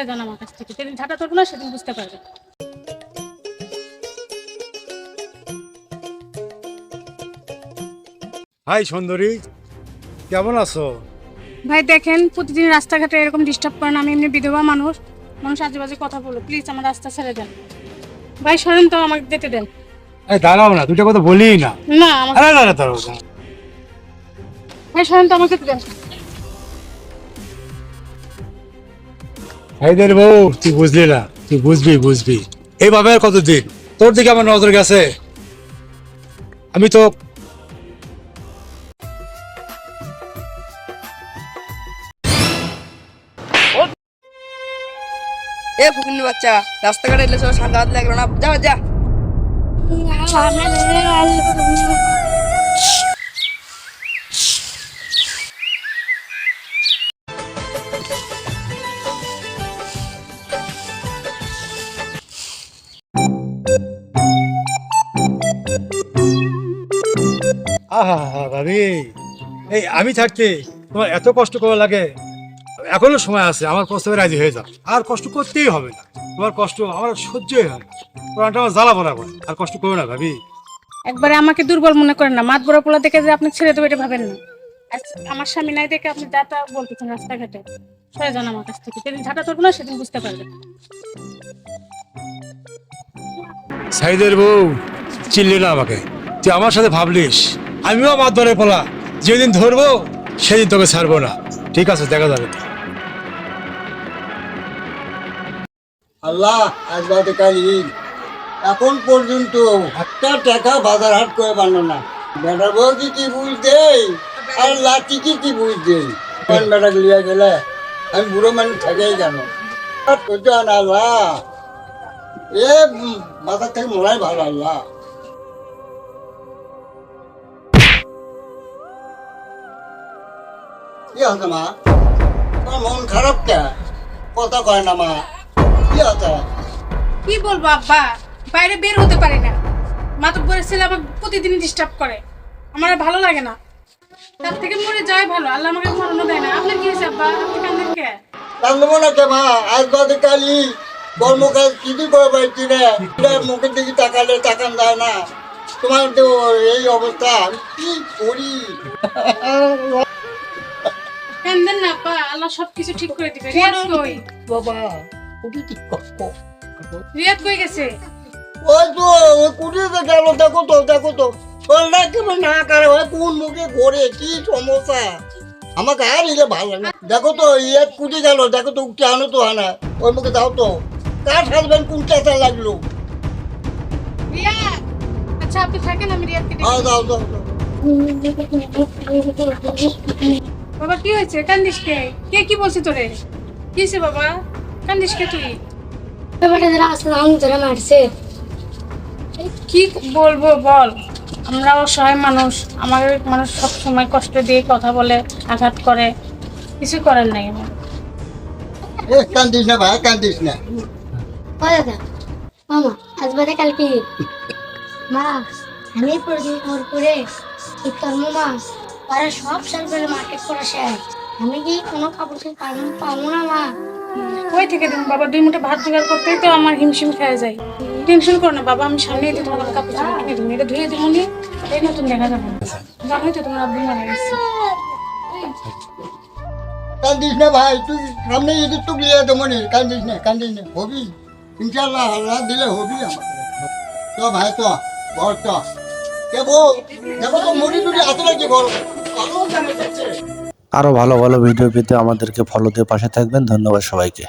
সরে যান আমার কাছ থেকে। যেদিন ঝাঁটা ধরবো না সেদিন বুঝতে পারবে। হাই সুন্দরী কেমন আছো? ভাই দেখেন প্রতিদিন রাস্তাঘাটে এরকম ডিস্টার্ব করেন আমি এমনি বিধবা মানুষ। মানুষ আজেবাজে কথা বলো প্লিজ আমার রাস্তা ছেড়ে দেন। ভাই সরেন তো আমাকে যেতে দেন। এই দাঁড়াও না দুটো কথা বলি না। না আরে দাঁড়া দাঁড়াও না। ভাই সরেন তো আমাকে যেতে দেন। ভাইদের বউ তুই বুঝলি না তুই বুঝবি বুঝবি। এইভাবে আর কতদিন? তোর দিকে আমার নজর গেছে। আমি তো এ ফুকিনি বাচ্চা রাস্তাঘাটে এলে সব সাদা হাত লাগল না। যা যা। আহা হা ভাবি এই আমি থাকতে তোমার এত কষ্ট করা লাগে? এখনও সময় আছে আমার প্রস্তাবে রাজি হয়ে যাও। আর কষ্ট করতেই হবে না। তোমার কষ্ট আমার সহ্যই হয় না। কোরআনটা আমার জ্বালাবো না করে। আর কষ্ট করো না ভাবি একবারে আমাকে দুর্বল মনে করেন না। মাত বড় পোলা দেখে যে আপনি ছেড়ে দেবো এটা ভাবেন না। আমার স্বামী নাই দেখে আপনি যা তা বলতেছেন রাস্তাঘাটে সরে যান আমার কাছ থেকে। যেদিন ঝাঁটা ধরবো না সেদিন বুঝতে পারবেন। সাইদের বউ চিনলি না আমাকে। তুই আমার সাথে ভাবলিস? আমিও আমার ধরে পোলা। যেদিন ধরবো, সেদিন তোকে ছাড়বো না। ঠিক আছে, দেখা যাবে। আল্লাহ, আজ এখন পর্যন্ত একটা টাকা বাজার হাট করে বানো না। বেটা বউ কি কি বুঝ আর লাঠি কি কি বুঝ দেই? কোন বেটা লিয়া গেলে? আমি বুড়ো মানুষ থাকেই কেন? আর আল্লাহ। এ মাথার থেকে মরাই ভালো আল্লাহ। কি মা? তোমার মন খারাপ কে? কথা কয় না মা। কি হচ্ছে কি বলব আব্বা? বাইরে বের হতে পারি না। মাতব্বরের ছেলে আমাকে প্রতিদিন ডিস্টার্ব করে। আমার আর ভালো লাগে না। তার থেকে মরে ভালো। আল্লাহ আমাকে মরণও দেয় না। আপনার কি হয়েছে আব্বা? আপনি কান্দেন কে? কান্দবো না কে মা? আজ বাদে কালি। কর্মকাজ কিছু করে পারছি না। মুখের দিকে তাকালে তাকান যায় না। তোমার তো এই অবস্থা। আমি কি করি? কান্দেন না আব্বা আল্লাহ সবকিছু ঠিক করে দিবে। রিয়াদ কই? বাবা। খুবই ঠিক কষ্ট রিয়াদ কই গেছে? ওই তো কুটিতে গেল দেখো তো দেখো তো। ওরা কেমন না করে ওই কোন মুখে ঘোরে কি সমস্যা? আমাকে আর ইলে ভালো লাগে না। দেখো তো ইয়ে কুটি গেল দেখো তো উঠে আনো তো আনা। ওই মুখে দাও তো। কার হাজবেন্ড কোন চাষা লাগল? রিয়াদ! আচ্ছা আপনি থাকেন আমি রিয়াদকে হ্যাঁ দাও দাও দাও। বাবা কি হয়েছে? কান্দিস কে? কে কি বলছে তোরে? কি হয়েছে বাবা? কান্দিস কে তুই? ব্যাপারটা যারা আসলে আমি ধরে মারছে। কি বলব বল? আমরা অসহায় মানুষ। আমাদের মানুষ সব সময় কষ্ট দিয়ে কথা বলে আঘাত করে। কিছু করার নাই আমার কান্দিস না ভাই কান্দিস না। ও দাদা? মামা আজ বাদে কালকে। মা আমি প্রতিদিন ওর করে ইফতার মামা ওরা সব সাল করে মার্কেট করে শেষ। আমি কি কোনো কাপড় পাবো পাবো না মা। কই থেকে দিন বাবা দুই মুঠো ভাত জোগাড় করতেই তো আমার হিমশিম খেয়ে যায়। টেনশন করো না বাবা আমি সামনে দিয়ে তোমার কাপড় চোপড় কিনে দিবো এটা ধুয়ে দেবো নি এই নতুন দেখা যাবে। জানোই তো তোমার আব্বু মারা গেছে। কান্দিস না ভাই তুই সামনে যদি তো গিয়ে দেবো নি কান্দিস না কান্দিস না হবি? ইনশাল্লাহ আল্লাহ দিলে হবি আমাকে। তো ভাই তো বর তো কে বউ দেখো তো মুড়ি টুড়ি ভালো কেন যাচ্ছে আরও ভালো ভালো ভিডিও পেতে আমাদেরকে ফলো দিয়ে পাশে থাকবেন। ধন্যবাদ সবাইকে।